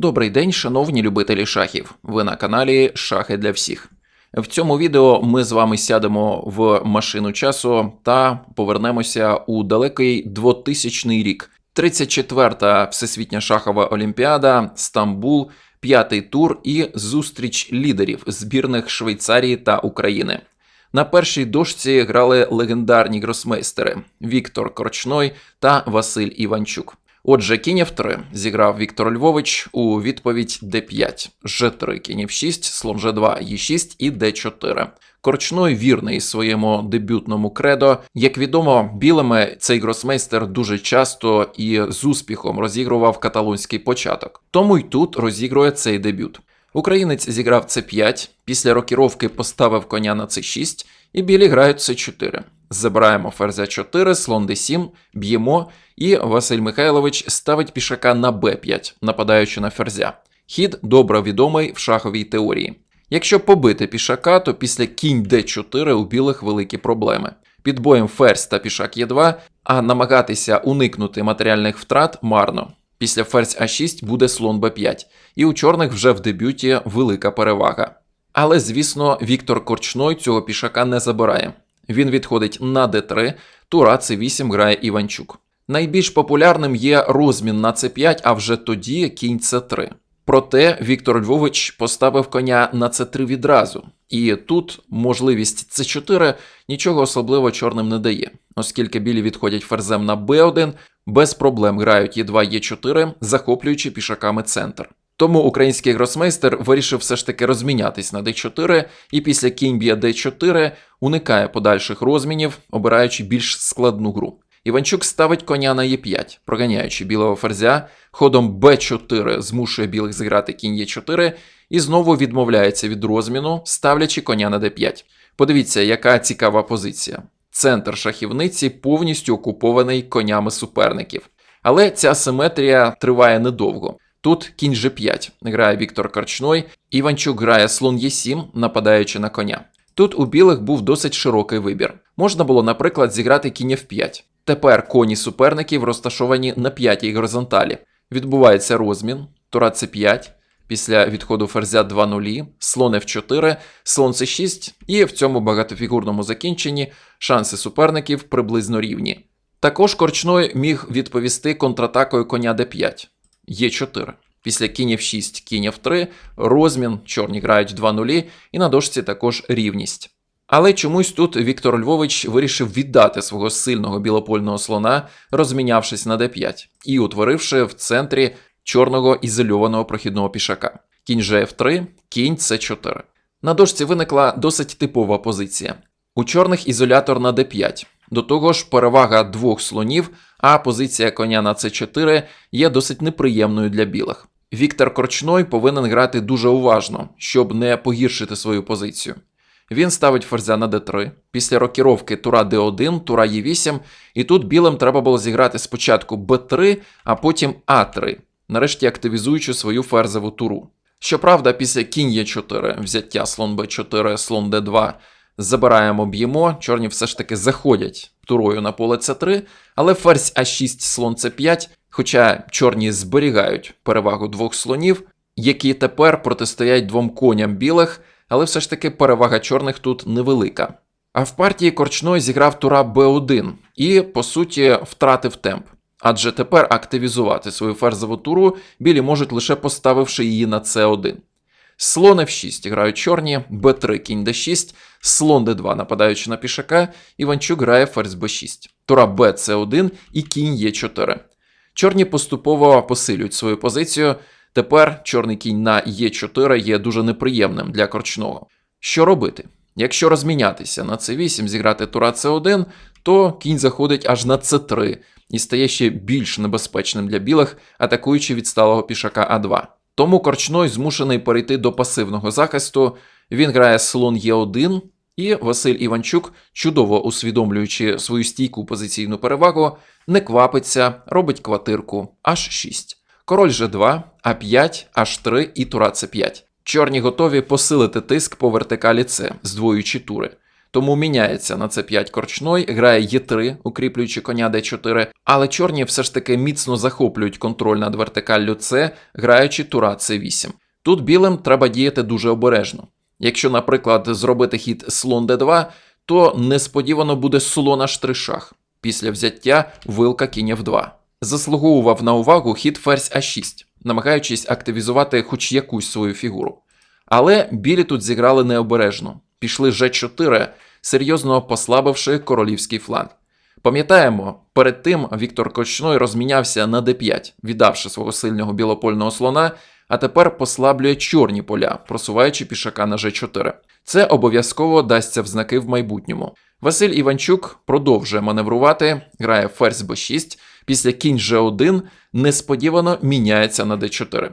Добрий день, шановні любителі шахів. Ви на каналі Шахи для всіх. В цьому відео ми з вами сядемо в машину часу та повернемося у далекий 2000 рік. 34-та Всесвітня шахова олімпіада, Стамбул, п'ятий тур і зустріч лідерів збірних Швейцарії та України. На першій дошці грали легендарні гросмейстери Віктор Корчной та Василь Іванчук. Отже, кінь F3 зіграв Віктор Львович у відповідь d5, G3, кінь F6, слон G2, E6 і d4. Корчной вірний своєму дебютному кредо. Як відомо, білими цей гросмейстер дуже часто і з успіхом розігрував каталонський початок. Тому й тут розігрує цей дебют. Українець зіграв c5, після рокіровки поставив коня на c6, і білі грають c4. Забираємо ферзя 4, слон d7, б'ємо, і Василь Михайлович ставить пішака на b5, нападаючи на ферзя. Хід добре відомий в шаховій теорії. Якщо побити пішака, то після кінь d4 у білих великі проблеми. Під боєм ферзь та пішак Е2, а намагатися уникнути матеріальних втрат марно. Після ферзь А6 буде слон Б5, і у чорних вже в дебюті велика перевага. Але, звісно, Віктор Корчной цього пішака не забирає. Він відходить на d3, тура c8 грає Іванчук. Найбільш популярним є розмін на c5, а вже тоді кінь c3. Проте Віктор Львович поставив коня на c3 відразу, і тут можливість c4 нічого особливо чорним не дає, оскільки білі відходять ферзем на b1, без проблем грають e2, e4, захоплюючи пішаками центр. Тому український гросмейстер вирішив все ж таки розмінятись на d4 і після кінь б'є d4 уникає подальших розмінів, обираючи більш складну гру. Іванчук ставить коня на e5, проганяючи білого ферзя, ходом b4 змушує білих зіграти кінь e4 і знову відмовляється від розміну, ставлячи коня на d5. Подивіться, яка цікава позиція. Центр шахівниці повністю окупований конями суперників. Але ця симетрія триває недовго. Тут кінь G5 грає Віктор Корчной, Іванчук грає слон Е7, нападаючи на коня. Тут у білих був досить широкий вибір. Можна було, наприклад, зіграти кінь F5. Тепер коні суперників розташовані на п'ятій горизонталі. Відбувається розмін, тура c5, після відходу ферзя 2 нулі, слон F4, слон c6, і в цьому багатофігурному закінченні шанси суперників приблизно рівні. Також Корчной міг відповісти контратакою коня d5. Е4. Після кінь F6, кінь F3, розмін, чорні грають 2 нулі, і на дошці також рівність. Але чомусь тут Віктор Львович вирішив віддати свого сильного білопольного слона, розмінявшись на d5 і утворивши в центрі чорного ізольованого прохідного пішака. Кінь G3, кінь c4. На дошці виникла досить типова позиція. У чорних ізолятор на d5. До того ж, перевага двох слонів, а позиція коня на c4 є досить неприємною для білих. Віктор Корчной повинен грати дуже уважно, щоб не погіршити свою позицію. Він ставить ферзя на d3, після рокіровки тура d1, тура e8, і тут білим треба було зіграти спочатку b3, а потім a3, нарешті активізуючи свою ферзову туру. Щоправда, після кінь e4, взяття слон b4, слон d2, забираємо б'ємо, чорні все ж таки заходять турою на поле c3, але ферзь а6, слон c5, хоча чорні зберігають перевагу двох слонів, які тепер протистоять двом коням білих, але все ж таки перевага чорних тут невелика. А в партії Корчной зіграв тура b1 і, по суті, втратив темп. Адже тепер активізувати свою ферзову туру білі можуть лише поставивши її на c1. Слон F6 грають чорні, b3 кінь d6, слон d2 нападаючи на пішака, Іванчук грає ферзь b6, тура b c1 і кінь e4. Чорні поступово посилюють свою позицію. Тепер чорний кінь на Е4 є дуже неприємним для корчного. Що робити? Якщо розмінятися на c8, зіграти тура c1, то кінь заходить аж на c3 і стає ще більш небезпечним для білих, атакуючи відсталого пішака А2. Тому корчной змушений перейти до пасивного захисту. Він грає слон Е1, і Василь Іванчук, чудово усвідомлюючи свою стійку позиційну перевагу, не квапиться, робить квартирку H6. Король G2, А5, H3 і тура С5. Чорні готові посилити тиск по вертикалі С, здвоюючи тури. Тому міняється на це 5 корчной, грає Е3, укріплюючи коня Д4, але чорні все ж таки міцно захоплюють контроль над вертикаллю С, граючи тура С8. Тут білим треба діяти дуже обережно. Якщо, наприклад, зробити хід слон Д2, то несподівано буде слон H3 шах. Після взяття вилка кінь F2. Заслуговував на увагу хід ферзь А6, намагаючись активізувати хоч якусь свою фігуру. Але білі тут зіграли необережно, пішли Ж4, серйозно послабивши королівський фланг. Пам'ятаємо, перед тим Віктор Кочной розмінявся на d5, віддавши свого сильного білопольного слона, а тепер послаблює чорні поля, просуваючи пішака на G4. Це обов'язково дасться в знаки в майбутньому. Василь Іванчук продовжує маневрувати, грає ферзь b6, після кінь G1 несподівано міняється на d4.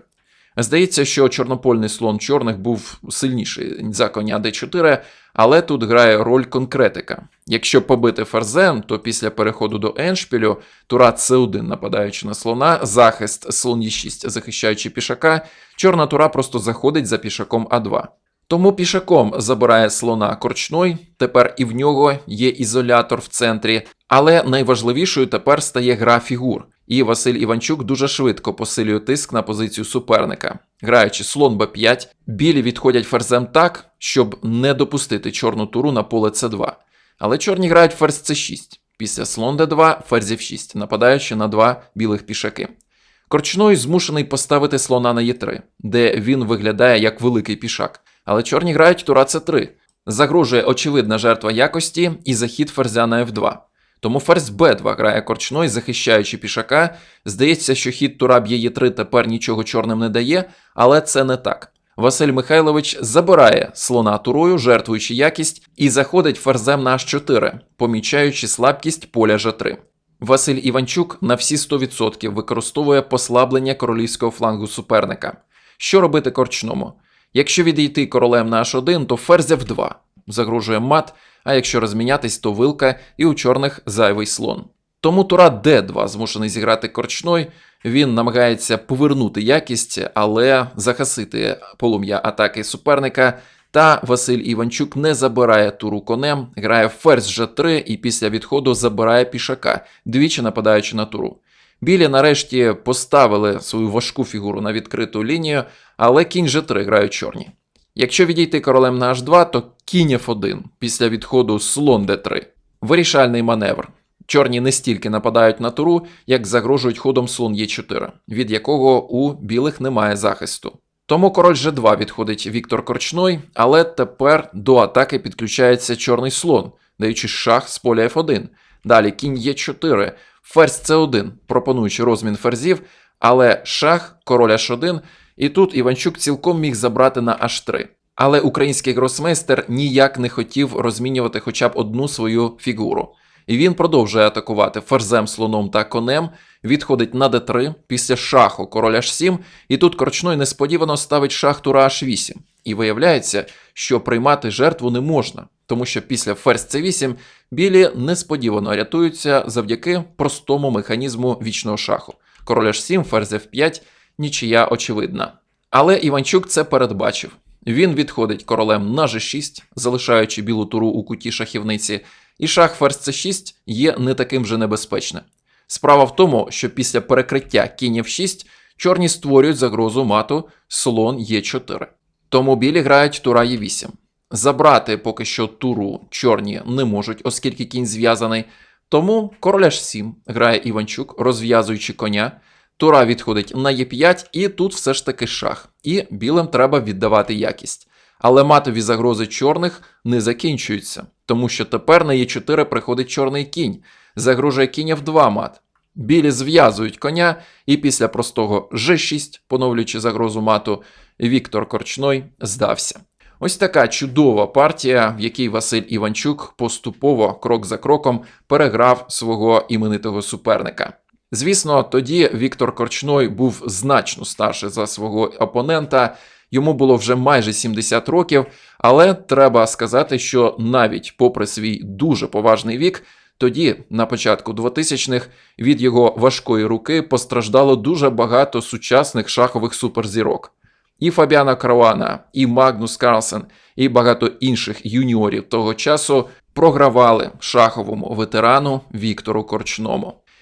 Здається, що чорнопольний слон чорних був сильніший за коня d4, але тут грає роль конкретика. Якщо побити ферзем, то після переходу до еншпілю тура c1 нападаючи на слона, захист слон e6 захищаючи пішака, чорна тура просто заходить за пішаком а2. Тому пішаком забирає слона корчной, тепер і в нього є ізолятор в центрі, але найважливішою тепер стає гра фігур. І Василь Іванчук дуже швидко посилює тиск на позицію суперника. Граючи слон b5, білі відходять ферзем так, щоб не допустити чорну туру на поле c2. Але чорні грають ферзь c6. Після слон d2, ферзь f6, нападаючи на два білих пішаки. Корчной змушений поставити слона на e3, де він виглядає як великий пішак. Але чорні грають тура c3. Загрожує очевидна жертва якості і захід ферзя на f2. Тому ферзь b2 грає корчной, захищаючи пішака. Здається, що хід тура б'є e3 тепер нічого чорним не дає, але це не так. Василь Михайлович забирає слона турою, жертвуючи якість, і заходить ферзем на h4, помічаючи слабкість поля g3. Василь Іванчук на всі 100% використовує послаблення королівського флангу суперника. Що робити корчному? Якщо відійти королем на h1, то ферзь f2 загрожує мат, а якщо розмінятись, то вилка і у чорних зайвий слон. Тому тура d2 змушений зіграти корчной, він намагається повернути якість, але захасити полум'я атаки суперника. Та Василь Іванчук не забирає туру конем, грає ферзь g3 і після відходу забирає пішака, двічі нападаючи на туру. Білі нарешті поставили свою важку фігуру на відкриту лінію, але кінь g3 грають чорні. Якщо відійти королем на h2, то кінь f1 після відходу слон d3. Вирішальний маневр. Чорні не стільки нападають на туру, як загрожують ходом слон e4, від якого у білих немає захисту. Тому король g2 відходить Віктор Корчной, але тепер до атаки підключається чорний слон, даючи шах з поля f1. Далі кінь e4, ферзь c1, пропонуючи розмін ферзів, але шах, король h1, і тут Іванчук цілком міг забрати на h3. Але український гросмейстер ніяк не хотів розмінювати хоча б одну свою фігуру. І він продовжує атакувати ферзем, слоном та конем, відходить на d3 після шаху король h7, і тут корчной несподівано ставить шах тура h8. І виявляється, що приймати жертву не можна, тому що після ферзь c8 білі несподівано рятуються завдяки простому механізму вічного шаху. Король h7, ферзь f5, нічия очевидна. Але Іванчук це передбачив. Він відходить королем на g6, залишаючи білу туру у куті шахівниці, і шах ферзь c6 є не таким же небезпечним. Справа в тому, що після перекриття кінь f6 чорні створюють загрозу мату слон e4. Тому білі грають тура e8. Забрати поки що туру чорні не можуть, оскільки кінь зв'язаний. Тому король h7 грає Іванчук, розв'язуючи коня. Тура відходить на Е5, і тут все ж таки шах. І білим треба віддавати якість. Але матові загрози чорних не закінчуються, тому що тепер на Е4 приходить чорний кінь, загрожує кінь F2 мат. Білі зв'язують коня, і після простого G6, поновлюючи загрозу мату, Віктор Корчной здався. Ось така чудова партія, в якій Василь Іванчук поступово, крок за кроком, переграв свого іменитого суперника. Звісно, тоді Віктор Корчной був значно старший за свого опонента. Йому було вже майже 70 років, але треба сказати, що навіть попри свій дуже поважний вік, тоді, на початку 2000-х, від його важкої руки постраждало дуже багато сучасних шахових суперзірок. і Фабіана Каруана, і Магнус Карлсен, і багато інших юніорів того часу програвали шаховому ветерану Віктору Корчному.